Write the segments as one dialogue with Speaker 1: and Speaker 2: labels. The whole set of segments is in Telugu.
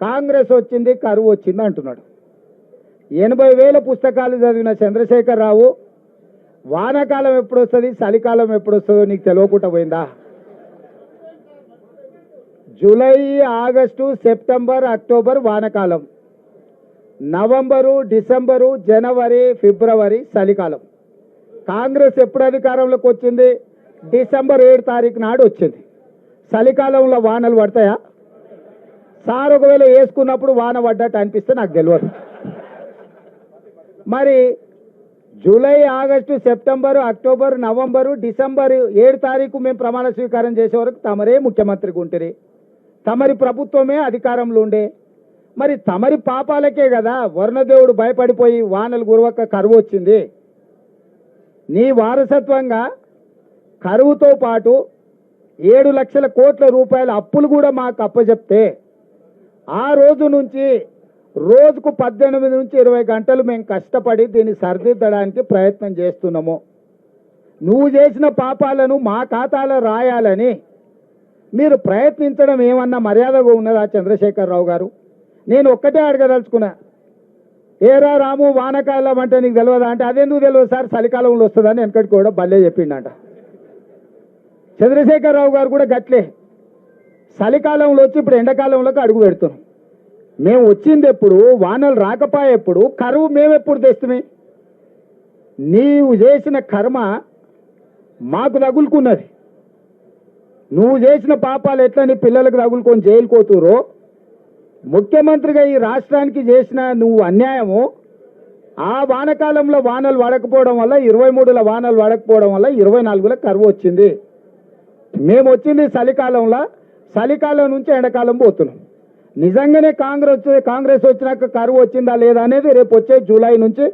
Speaker 1: కాంగ్రెస్ వచ్చింది కరువు వచ్చింది అంటున్నాడు. ఎనభై వేల పుస్తకాలు చదివిన చంద్రశేఖర్ రావు వానాకాలం ఎప్పుడు వస్తుంది చలికాలం ఎప్పుడు వస్తుందో నీకు తెలియకుండా పోయిందా? జూలై ఆగస్టు సెప్టెంబర్ అక్టోబర్ వానకాలం. నవంబరు డిసెంబరు జనవరి ఫిబ్రవరి చలికాలం. కాంగ్రెస్ ఎప్పుడు అధికారంలోకి వచ్చింది? డిసెంబర్ ఏడు తారీఖు నాడు వచ్చింది. చలికాలంలో వానలు పడతాయా? సార్ ఒకవేళ వేసుకున్నప్పుడు వాన పడ్డట్టు అనిపిస్తే నాకు తెలియదు మరి July August September October November December ఏడు తారీఖు మేము ప్రమాణ స్వీకారం చేసే వరకు తమరే ముఖ్యమంత్రికి ఉంటుంది తమరి ప్రభుత్వమే అధికారంలో ఉండే. మరి తమరి పాపాలకే కదా వరుణదేవుడు భయపడిపోయి వానలు గురవక్క కరువు వచ్చింది. నీ వారసత్వంగా కరువుతో పాటు ఏడు లక్షల కోట్ల రూపాయల అప్పులు కూడా మాకు అప్పచెప్తే ఆ రోజు నుంచి రోజుకు పద్దెనిమిది నుంచి ఇరవై గంటలు మేము కష్టపడి దీన్ని సరిదిద్దడానికి ప్రయత్నం చేస్తున్నాము. నువ్వు చేసిన పాపాలను మా ఖాతాలో రాయాలని మీరు ప్రయత్నించడం ఏమన్నా మర్యాదగా ఉన్నదా చంద్రశేఖరరావు గారు? నేను ఒక్కటే అడగదలుచుకున్నా. ఏరా రాము వానకాలం అంటే నీకు తెలియదా అంటే అదెందుకు తెలియదు సార్? చలికాలంలో వస్తుందని వెనకటి కూడా భలే చెప్పిండంట. చంద్రశేఖరరావు గారు కూడా గట్లే. చలికాలంలో వచ్చి ఇప్పుడు ఎండాకాలంలోకి అడుగు పెడుతున్నాం. మేము వచ్చింది ఎప్పుడు వానలు రాకపోయే ఎప్పుడు కరువు మేమెప్పుడు తెస్తుమే? నీవు చేసిన కర్మ మాకు తగులుకున్నది. నువ్వు చేసిన పాపాలు ఎట్లా నీ పిల్లలకు తగులుకొని జైలుకోతురో ముఖ్యమంత్రిగా ఈ రాష్ట్రానికి చేసిన నువ్వు అన్యాయము? ఆ వానకాలంలో వానలు పడకపోవడం వల్ల ఇరవై మూడుల వానలు పడకపోవడం వల్ల ఇరవై నాలుగుల కరువు వచ్చింది. మేము వచ్చింది చలికాలంలో చలికాలం నుంచి ఎండాకాలం పోతున్నాం. నిజంగానే కాంగ్రెస్ కాంగ్రెస్ వచ్చినాక కరువు వచ్చిందా లేదా అనేది రేపు వచ్చే జూలై నుంచి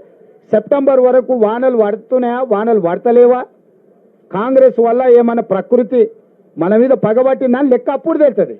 Speaker 1: సెప్టెంబర్ వరకు వానలు పడుతున్నాయా వానలు పడతలేవా? కాంగ్రెస్ వల్ల ఏమైనా ప్రకృతి మన మీద పగబట్టిందని లెక్క అప్పుడు తెలుస్తుంది